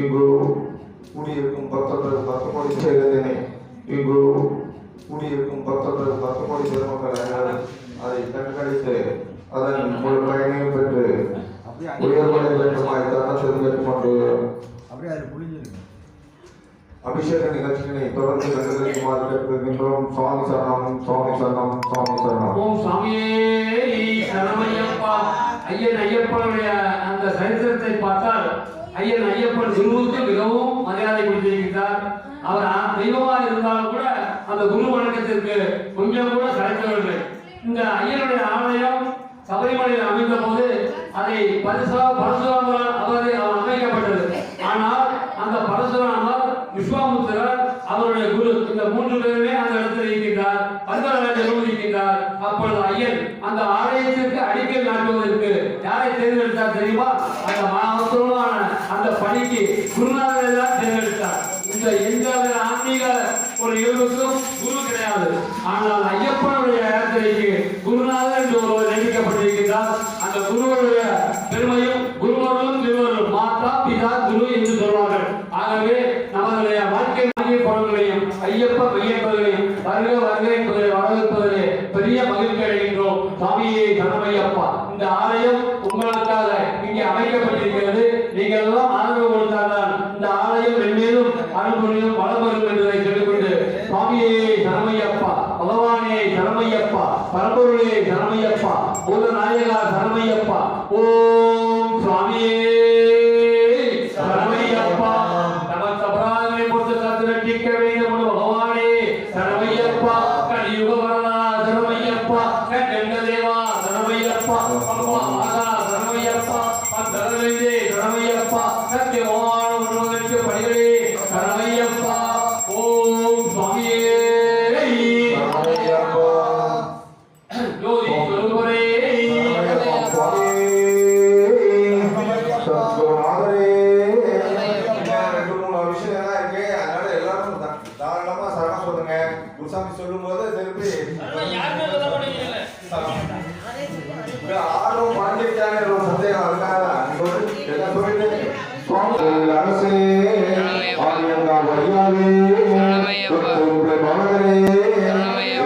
இங்கு குடியிருக்கும் பத்து கோடி செய்ததினை இங்கு குடியிருக்கும் பத்து கோடி பெருமக்கள் அதை கண்காணித்து அதன் முழு பயனையும் பெற்று உயர்வடை வேண்டுமாய் அதில் புளிஞ்சிருக்கு அபிஷேக நிகழ்ச்சியினை தொடர்ந்து கண்டுகளிக்குமாறு கேட்டுக்கொள்கின்றோம். சுவாமி சரணம் சுவாமி சரணம் சுவாமி சரணம். ஓம் சாமியே சரமையப்பா ஐயன் ஐயப்பனுடைய அந்த சரித்திரத்தை பார்த்தால் ஐயன் ஐயப்பன் குருவுக்கு மிகவும் மரியாதை கொடுத்திருக்கிறார். அவர் ஆ- இருந்தாலும் கூட அந்த குரு வணக்கத்திற்கு கொஞ்சம் கூட சளைக்கவில்லை இந்த ஐயனுடைய ஆலயம் சபரிமலையில் அமைந்த போது அதை பரிசா பரசுராமரால் அவர் அமைக்கப்பட்டது. ஆனால் அந்த பரசுராமர் விஸ்வாமுத்திரர் அவருடைய குரு இந்த மூன்று பேருமே அந்த இடத்தில் இருக்கின்றார். பத்மராஜரும் இருக்கின்றார் அப்பொழுது ஐயன் அந்த ஆலயத்திற்கு அடிக்கல் நாட்டுவதற்கு யாரை தேர்ந்தெடுத்தார் தெரியுமா? அந்த மகத்துவமான அந்த பணிக்கு குருநாதரை தான் தேர்ந்தெடுத்தார். இந்த எந்த ஆன்மீக ஒரு இயல்புக்கும் குரு கிடையாது. ஆனால் ஐயப்பனுடைய யாத்திரைக்கு குருநாதர் என்று ஒருவர் நியமிக்கப்பட்டிருக்கிறார் அந்த குருவருடைய பெருமையும் குருவர்களும் திருவருள் மாதா பிதா குரு என்று சொல்வார்கள். ஆகவே நம்மளுடைய வாழ்க்கை வாழ்க்கை பலன்களையும் ஐயப்ப மையப்பதையும் வருக வருக என்பதை வரவேற்பதிலே பெரிய மகிழ்ச்சி அடைகின்றோம். சாமியே தனமையப்பா இந்த ஆலயம் உங்களுக்காக இங்கே அமைக்கப்பட்டிருக்கிறது. நீங்கள் எல்லாம் ஆதரவு கொடுத்தால்தான் இந்த ஆலயம் மென்மேலும் அனுபவியும் வளம்பெறும் என்பதை சொல்லிக்கொண்டு சுவாமியே சரமையப்பா பகவானே சரமையப்பா பரம்பொருளே சரமையப்பா பூதநாயகா சரமையப்பா ஓம் சுவாமியே சரமையப்பா நமக்கு அபராதங்களை பொறுத்து காத்து ரட்சிக்க வேண்டும் பகவானே சரமையப்பா கலியுக வரதா சரமையப்பா கண்ட தேவா சரமையப்பா அம்மா மாதா சரமையப்பா அந்தரவிந்தே சத்தியமான உணவதற்கு படிகளே சரமையப்பா ஓம் சுவாமியே. ஜோதி சொல்லுவரே சத்குருநாதரே. ரெண்டு Shalom, Shalom, Shalom,